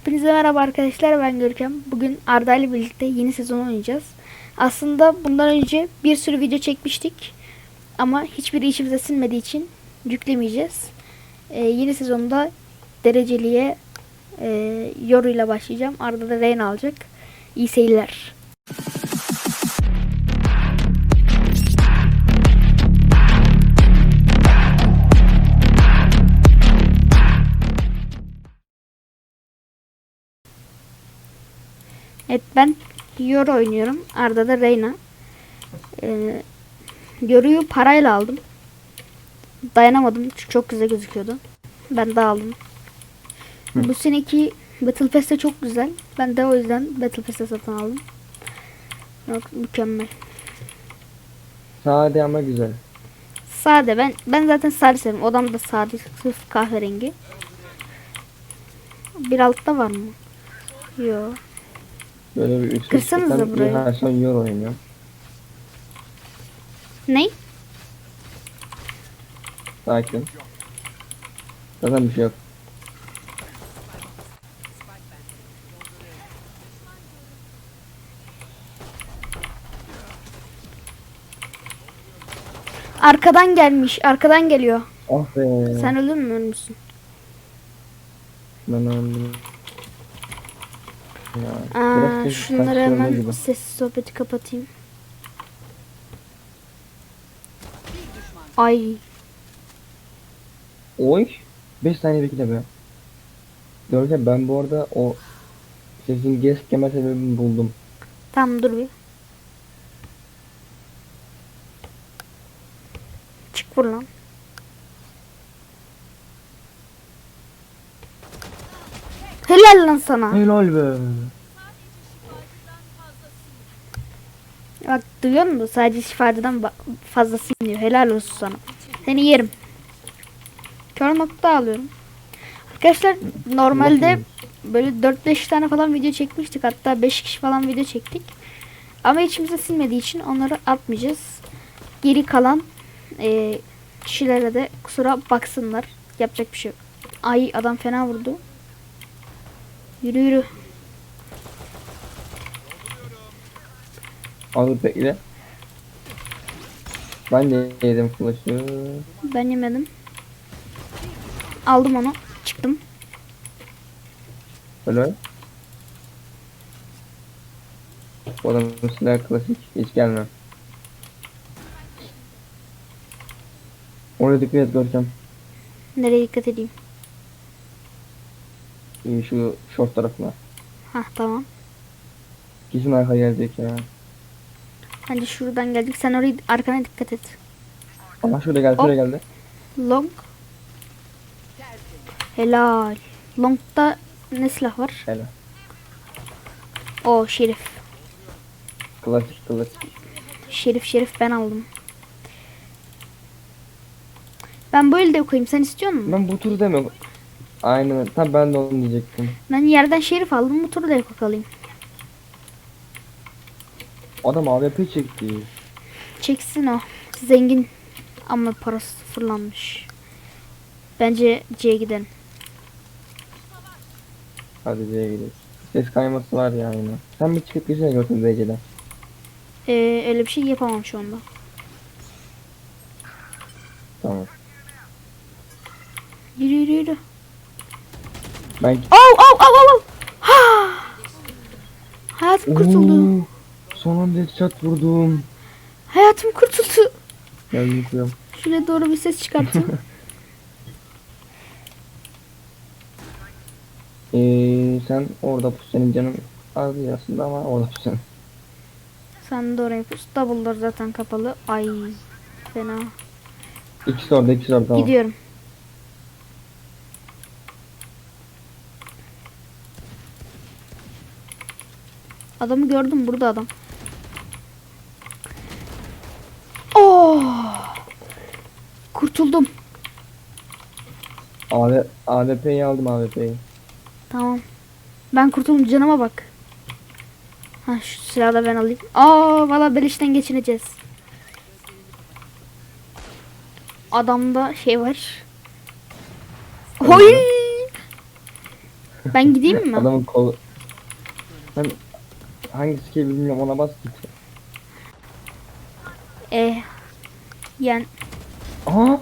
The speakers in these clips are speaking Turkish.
Hepinize merhaba arkadaşlar ben Görkem. Bugün Arda ile birlikte yeni sezon oynayacağız. Aslında bundan önce bir sürü video çekmiştik. Ama hiçbiri içimize sinmediği için yüklemeyeceğiz. Ee, yeni sezonda dereceliye e, Yoru ile başlayacağım. Arda da Reyna alacak. İyi seyirler. Evet ben Yoru oynuyorum. Arda da Reyna. Ee, Yoru'yu parayla aldım. Dayanamadım çünkü çok güzel gözüküyordu. Ben de aldım. Bu seneki Battle Pass'te çok güzel. Ben de o yüzden Battle Pass'te satın aldım. Yok, mükemmel. Sade ama güzel. Sade ben ben zaten sade seviyorum. Odam da sade sırf kahverengi. Bir altta var mı? Yok. Böyle bir Kırsanıza üstten burayı. her son euro oynuyor. Ney? Sakin. Zaten bir şey yok. Arkadan gelmiş. Arkadan geliyor. Ah be. Sen öldün mü ölmüşsün? Ben öldüm. Ya, Aa, şunları hemen gibi. sessiz sohbeti kapatayım. Ay Oy. 5 saniye bekle be. Görkem ben bu arada o sesin geskeme sebebini buldum. tamam dur bir. Çık buradan. Helal lan sana. Helal be. Bak duyuyor musun? Sadece şifacıdan ba- fazlası iniyor. Helal olsun sana. Seni yerim. Kör nokta alıyorum. Arkadaşlar normalde böyle 4-5 tane falan video çekmiştik. Hatta 5 kişi falan video çektik. Ama içimize sinmediği için onları atmayacağız. Geri kalan e, kişilere de kusura baksınlar. Yapacak bir şey yok. Ay adam fena vurdu. Yürü yürü. Al bekle. Ben de yedim flash'ı. Ben yemedim. Aldım onu. Çıktım. Helal. Bu adamın silah klasik. Hiç gelme. Oraya dikkat et Görkem. Nereye dikkat edeyim? Ee, Şu short tarafına. Hah tamam. Kesin arka gelecek ya. Bence şuradan geldik. Sen orayı arkana dikkat et. Ama şurada geldi, şuraya geldi. Long. Helal. Long'da ne silah var? Helal. O şerif. Klasik, klasik. Şerif şerif ben aldım. Ben bu elde koyayım. Sen istiyor musun? Ben bu turu deme. Aynen, tam ben de onu diyecektim. Ben yerden şerif aldım. Bu turu da yok alayım. Adam AWP çekti. Çeksin o. Zengin. Ama parası sıfırlanmış. Bence C'ye gidelim. Hadi C'ye gidelim. Ses kayması var ya yine. Sen bir çıkıp geçene gördün DC'den. Ee, öyle bir şey yapamam şu anda. Tamam. Yürü yürü yürü. Ben... Au au au au. Ha! Hayatım kurtuldu. Oo, Son anda headshot vurdum. Hayatım kurtuldu. Ben yıkıyorum. Şuraya doğru bir ses çıkartayım. Ee, sen orada pus senin canın az değil aslında ama orada pus sen. Sen de oraya pus. Double'lar zaten kapalı. Ay fena. İkisi orada ikisi orada tamam. Gidiyorum. Adamı gördüm burada adam. Oh! Kurtuldum. AW, AWP'yi aldım AWP'yi. Tamam. Ben kurtuldum canıma bak. Ha şu silahı da ben alayım. Aa valla belişten geçineceğiz. Adamda şey var. Oy! Ben gideyim mi? Adamın kolu. Ben hangi skill bilmiyorum ona bas git. Eh. Yani Aha!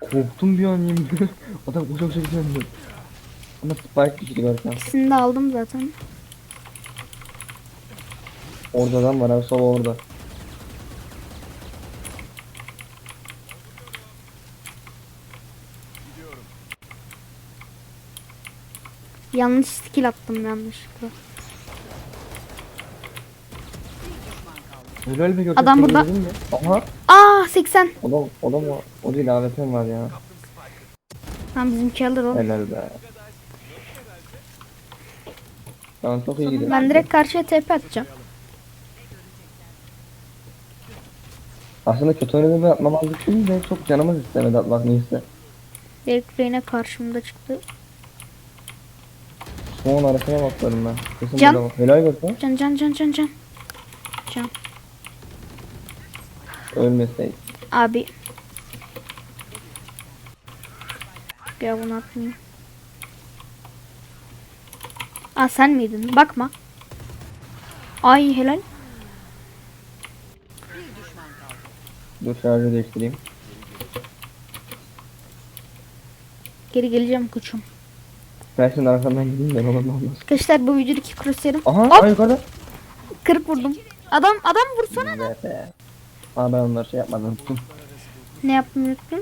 Korktum bir an yemin. Adam koşa koşa gidiyor. Ama spike düştü Görkem. ikisini de aldım zaten. Orada adam var abi sol orada. Yanlış skill attım yanlışlıkla. Öyle bir Görkem. Adam burada. Aha! Aa 80. Adam, adam o, o değil AWP'm var ya. Tamam bizimki alır o. Helal be. Tamam çok iyi gidiyor. Ben direkt karşıya TP atacağım. Aslında kötü oynadığımı yapmamazlık değil de çok canımız istemedi atmak neyse. Direkt Reyna karşımda çıktı. Son arasına bakıyorum ben. Kesin Can. Helal Görkem. Can can can can can. Can. Ölmeseydi. Abi. Ya bunu atmayayım. Aa sen miydin? Bakma. Ay helal. Dur şarjı değiştireyim. Geri geleceğim koçum. Ben şimdi arkamdan gideyim de ondan olmaz. Arkadaşlar bu videodaki crosshair'im. Aha Hop! ay yukarıda. Kırık vurdum. Adam adam vursana. Be. Aa ben onları şey yapmadım unuttum. Ne yaptım unuttum.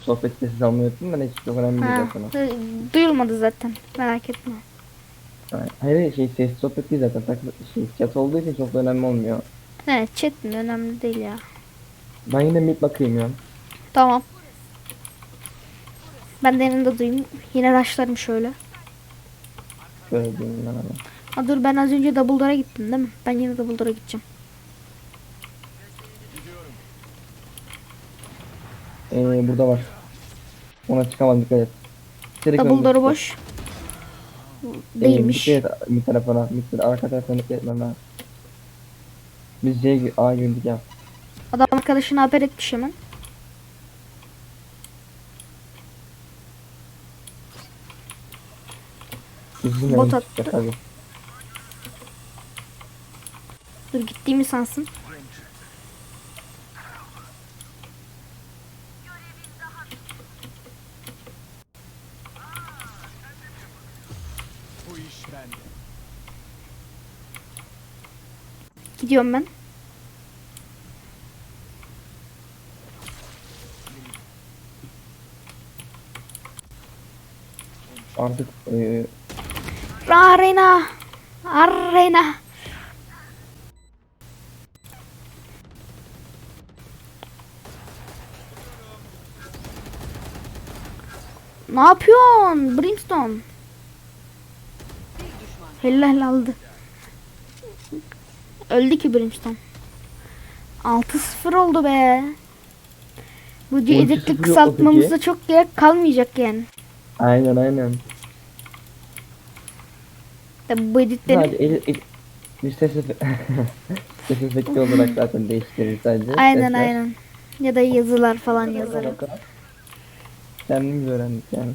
Sohbet sessiz almayı unuttum da neyse çok önemli değil Ha, zaten. o. duyulmadı zaten. Merak etme. Ha, Hayır şey ses sohbet değil zaten. Takı, şey, chat olduğu için çok da önemli olmuyor. Ne chat mi önemli değil ya. Ben yine mid bakayım ya. Tamam. Ben de yanında duyayım. Yine rushlarım şöyle. Şöyle diyeyim ben hemen. Ha dur ben az önce double door'a gittim değil mi? Ben yine double door'a gideceğim. Ee, burada var. Ona çıkamadım dikkat et. Direkt Double door'u boş. Ee, Değilmiş. dikkat et mid tarafına. Tarafına. Arka tarafına dikkat etmem lazım. Biz C A girdik ya. Adam arkadaşını haber etmiş hemen. Bizim Bot attı. Dur gittiğimi sansın. Gidiyorum ben. Artık e, Arena. Arena. Ne yapıyorsun Brimstone? Helal aldı. Öldü ki Brimstone. 6-0 oldu be. Bu 12-0 editli yok mu kısaltmamızda peki? çok gerek kalmayacak yani. aynen aynen. Tabi bu editleri Sadece el, el, bir ses ses efekti olarak zaten değiştirir sadece. Aynen Sesler. aynen. Ya da yazılar falan yazarım. Kendimiz öğrendik yani.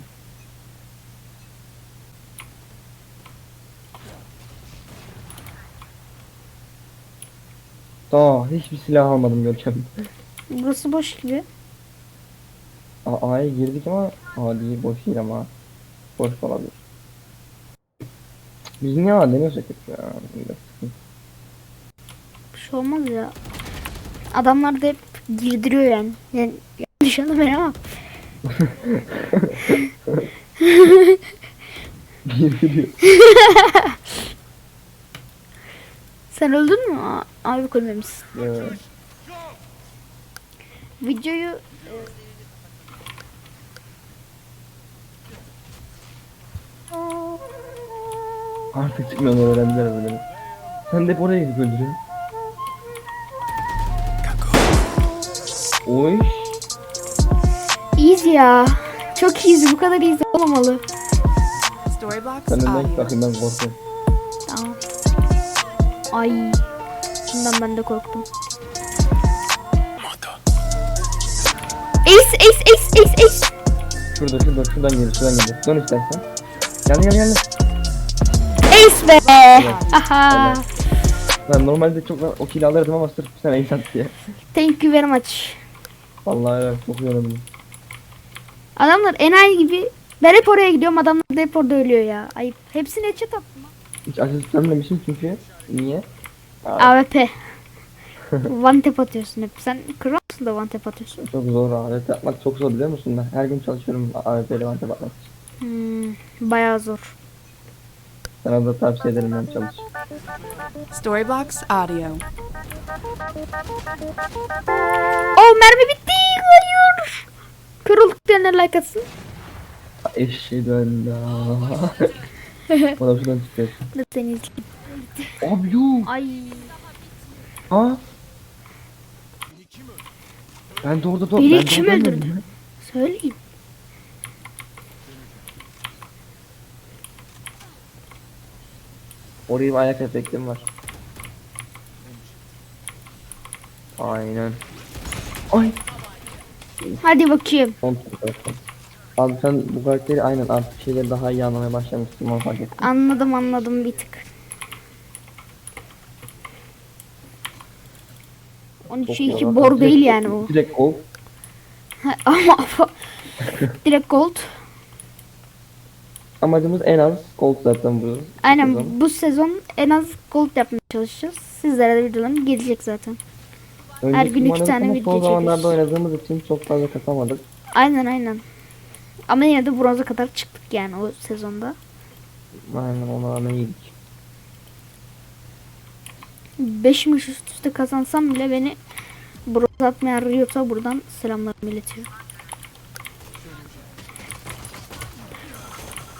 Aa hiçbir silah almadım Görkem. Burası boş gibi. A- A'ya girdik ama A değil boş değil ama. Boş olabilir. Biz niye A demiyorsak hep ya. Bir şey olmaz ya. Adamlar da hep girdiriyor yani. Yani yanlış anlamayın ama. Giriyor. Sen öldün mü? Abi ölmemişsin. Evet. Videoyu Artık çıkmıyorum öğrendiler böyle. Sen de hep oraya gidip öldürüyorsun. Oy. easy ya. Çok easy. Bu kadar easy olmamalı. Storybox Sen git audio. bakayım ben korkuyorum. Tamam. Ay. Bundan ben de korktum. Ace, ace, ace, ace, ace. Şurada şurada şuradan geliyor şuradan geliyor. Dön istersen. Geldi geldi geldi. Ace be. Aha. Ben normalde çok o kill alırdım ama sırf sen ace at diye. Thank you very much. Vallahi evet çok yoruldum. Adamlar enayi gibi. Ben hep oraya gidiyorum adamlar da hep orada ölüyor ya. Ayıp. Hepsini headshot attım. Hiç asist vermemişim çünkü. Niye? AWP. one tap atıyorsun hep. Sen kralsın da one tap atıyorsun. Çok zor abi. yapmak çok zor biliyor musun? Ben her gün çalışıyorum AWP ile vante bakmak için. Hmm, bayağı zor. Sana da tavsiye ederim ben çalış. Storyblocks Audio. Oh mermi bitti. Hayır. Kör olduk diyenler like atsın. Eşeği döndü. o da şuradan çıkıyor. Dur seni izleyeyim. Abi yuh. Ay. Ha? Ben de orada da Biri ben kim öldürdü? Söyleyin. Oraya bir ayak efektim var. Aynen. Ay. Hadi bakayım. Abi sen bu karakteri aynen artık şeyleri daha iyi anlamaya başlamışsın onu fark ettim. Anladım anladım bir tık. 13 Çok 2 yorar. bor değil yani bu. Direkt. Ha, Ama direkt gold. Amacımız en az gold zaten bu. Aynen sezon. bu sezon en az gold yapmaya çalışacağız. Sizlere de videolarım gelecek zaten. Önceki gün iki tane video Son zamanlarda çekiyoruz. oynadığımız için çok fazla katamadık. Aynen aynen. Ama yine de bronza kadar çıktık yani o sezonda. Aynen ona rağmen iyiydik. 5 maç üst üste kazansam bile beni bronz atmayan Riot'a buradan selamlarımı iletiyorum.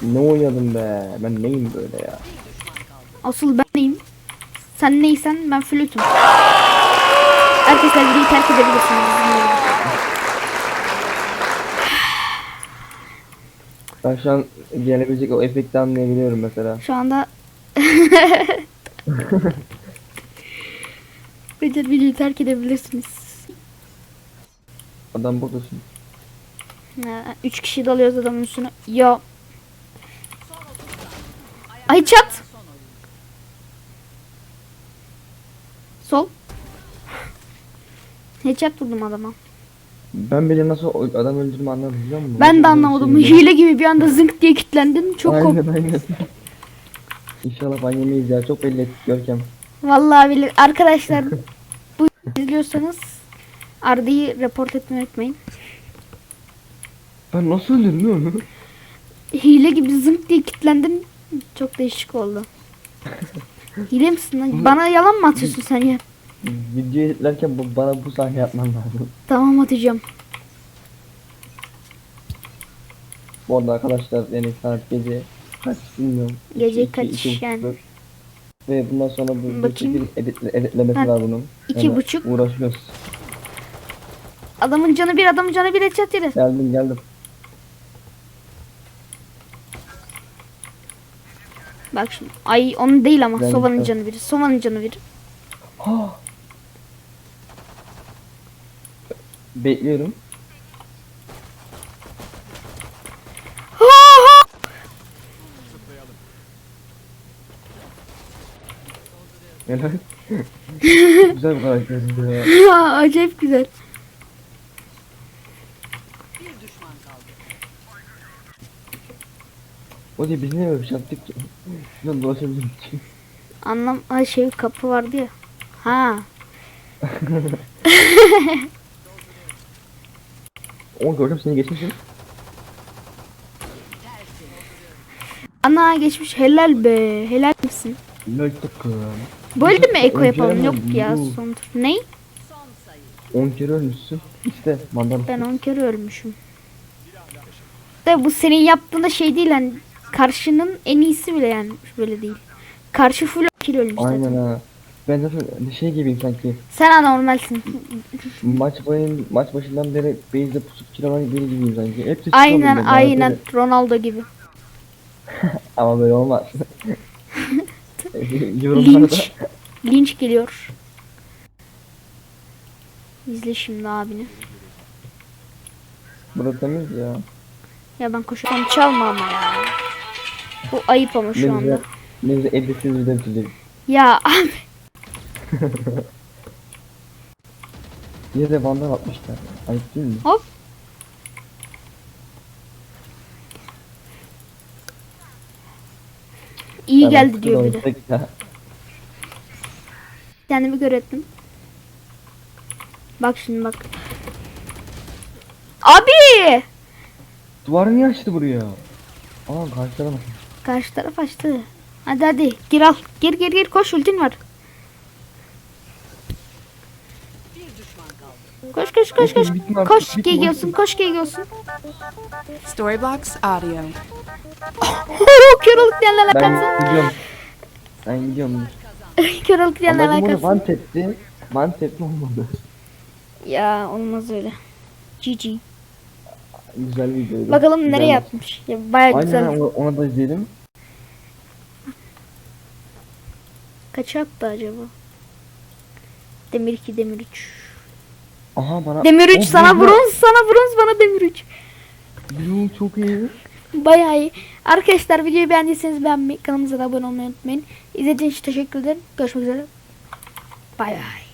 Ne oynadım be? Ben neyim böyle ya? Asıl ben neyim? Sen neysen ben flütüm. Arkadaşlar videoyu terk edebilirsiniz. Ben şu an gelebilecek o efekti anlayabiliyorum mesela. Şu anda Bence videoyu terk edebilirsiniz. Adam buradasın. Ha, Üç kişi dalıyoruz adamın üstüne. Ya. Ay çat. Sol. Headshot vurdum adama. Ben bile nasıl adam öldürdüğümü anladım biliyor musun? Ben de anlamadım. Hile gibi bir anda zınk diye kilitlendim. Çok Aynen korktum. aynen. İnşallah ban yemeyiz ya. Çok belli ettik Görkem. Vallahi billahi. Arkadaşlar bu izliyorsanız Arda'yı report etmeyi unutmayın. Ben nasıl öldürdüm onu? Hile gibi zınk diye kilitlendim. Çok değişik oldu. Hile misin lan? Bana yalan mı atıyorsun sen ya? Video editlerken bu, bana bu sahne yapman lazım. Tamam atacağım. Bu arada arkadaşlar yani saat gece kaç bilmiyorum. Gece kaç yani? Ve bundan sonra bu Bakayım. Bakayım. editle, editlemesi Ha, var bunun. iki buçuk. Uğraşıyoruz. Adamın canı bir adamın canı bir headshot yedi. Geldim geldim. Bak şimdi. Ay onun değil ama. Ben- Sova'nın canı biri. Sova'nın canı biri. Ha. Bekliyorum. Helal. Güzel bir karakter ya. Acayip güzel. O diye biz niye böyle bir şey yaptık ki? Şuradan dolaşabilirim ki. Anlam ha şey kapı vardı ya. Ha. O gördüm seni geçmişim. Ana geçmiş helal be. Helal misin? Like takım. Böyle mi eko yapalım? Yok ya son tur. Ney? 10 kere ölmüşsün. İşte mandal. Ben 10 kere ölmüşüm. De bu senin yaptığında şey değil hani karşının en iyisi bile yani böyle değil. Karşı full kill ölmüş Aynen zaten. ha. Ben zaten şey gibiyim sanki. Sen anormalsin. Maç boyun maç başından beri base'de pusup kiralan biri gibiyim sanki. Hepsi aynen aynen böyle. Ronaldo gibi. Ama böyle olmaz. Yorumlarda Linç. Linç geliyor. İzle şimdi abini. burada temiz ya. Ya ben koşuyorum çalma ama ya. Bu ayıp ama şu anda. Ne güzel video bitecek. Ya abi. Yine de vandal atmışlar. Ayıp değil mi? Hop. İyi Evet, geldi diyor bir de. olsak ya. Kendimi görettim. Bak şimdi bak. Abi! Duvarı niye açtı buraya? Aa karşılara bak. Karşı taraf açtı. Hadi hadi gir al. Gir gir gir koş ultin var. Koş koş koş koş. Bitme artık, Koş bitme geliyorsun koş geliyorsun. Storyblocks Audio. Kör olup diyenler Ben alakası. gidiyorum. Ben gidiyorum. Kör diyenler Amacım onu alakası. one tap'ti. One tap'li olmadı. Ya olmaz öyle. GG. Güzel videoydu. Bakalım Güzel nereye atmış. Ya baya Aynen güzel. ona, ona da izleyelim. Kaça attı acaba? Demir 2 demir 3. Aha bana. Demir 3 Oh, sana bronz bronz sana bronz bana demir 3. Yo, çok iyi. Bayağı iyi. Arkadaşlar videoyu beğendiyseniz beğenmeyi kanalımıza da abone olmayı unutmayın. İzlediğiniz için teşekkür ederim. Görüşmek üzere. Bay bay.